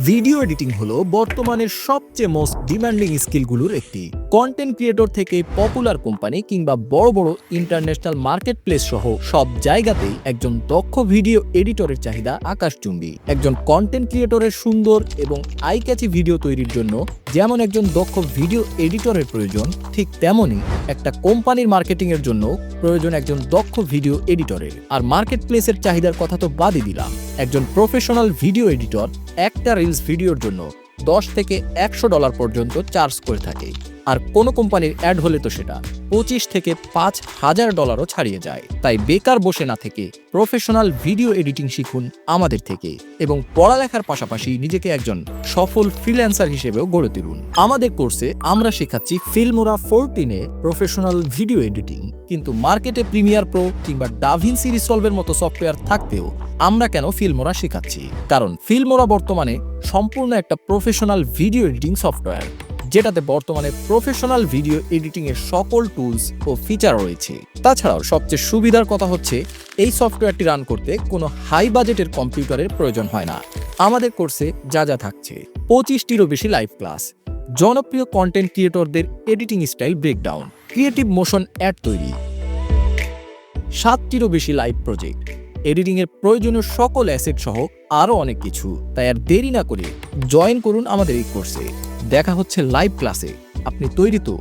Video editing হলো বর্তমানের সবচেয়ে মোস্ট ডিমান্ডিং স্কিলগুলোর একটি। কন্টেন্ট ক্রিয়েটর থেকে পপুলার কোম্পানি কিংবা বড় বড় ইন্টারন্যাশনাল মার্কেট প্লেস সহ সব জায়গাতেই একজন দক্ষ ভিডিও এডিটরের চাহিদা আকাশচুম্বী। একজন কন্টেন্ট ক্রিয়েটরের সুন্দর এবং আই ক্যাচি ভিডিও তৈরির জন্য যেমন একজন দক্ষ ভিডিও এডিটরের প্রয়োজন, ঠিক তেমনই একটা কোম্পানির মার্কেটিং এর জন্য প্রয়োজন একজন দক্ষ ভিডিও এডিটরের আর মার্কেট প্লেসের চাহিদার কথা তো বাদই দিলাম। একজন প্রফেশনাল ভিডিও এডিটর একটা রিলস ভিডিওর জন্য দশ থেকে একশো ডলার পর্যন্ত চার্জ করে থাকে। আর কোনো কোম্পানির অ্যাড হলে তো সেটা। পঁচিশ থেকে পাঁচ হাজার ডলারও ছাড়িয়ে যায়। তাই বেকার বসে না থেকে প্রফেশনাল ভিডিও এডিটিং শিখুন আমাদের থেকে এবং পড়ালেখার পাশাপাশি নিজেকে একজন সফল ফ্রিল্যান্সার হিসেবেও গড়ে তুলুন। আমাদের কোর্সে আমরা শেখাচ্ছি ফিল্মোরা ফোরটিনে প্রফেশনাল ভিডিও এডিটিং। কিন্তু মার্কেটে প্রিমিয়ার প্রো কিংবা ডাভিনসি রিসলভের মতো সফটওয়্যার থাকতেও আমরা কেন ফিল্মোরা শেখাচ্ছি? কারণ ফিল্মোরা বর্তমানে সম্পূর্ণ একটা প্রফেশনাল ভিডিও এডিটিং সফটওয়্যার। যেটাতে বর্তমানে প্রফেশনাল ভিডিও এডিটিং এর সকল টুলস ও ফিচার রয়েছে। তাছাড়াও সবচেয়ে সুবিধার কথা হচ্ছে, এই সফটওয়্যারটি রান করতে কোনো হাই বাজেটের কম্পিউটারের প্রয়োজন হয় না। আমাদের কোর্সে যা যা থাকছে, পঁচিশটিরও বেশি লাইভ ক্লাস, জনপ্রিয় content ক্রিয়েটরদের editing style breakdown creative motion ad তৈরি, সাতটিরও বেশি লাইভ প্রজেক্ট এডিটিং এর প্রয়োজনীয় সকল অ্যাসেট সহ আরও অনেক কিছু। তাই আর দেরি না করে জয়েন করুন আমাদের এই কোর্সে। দেখা হচ্ছে লাইভ ক্লাসে আপনি তৈরি তো।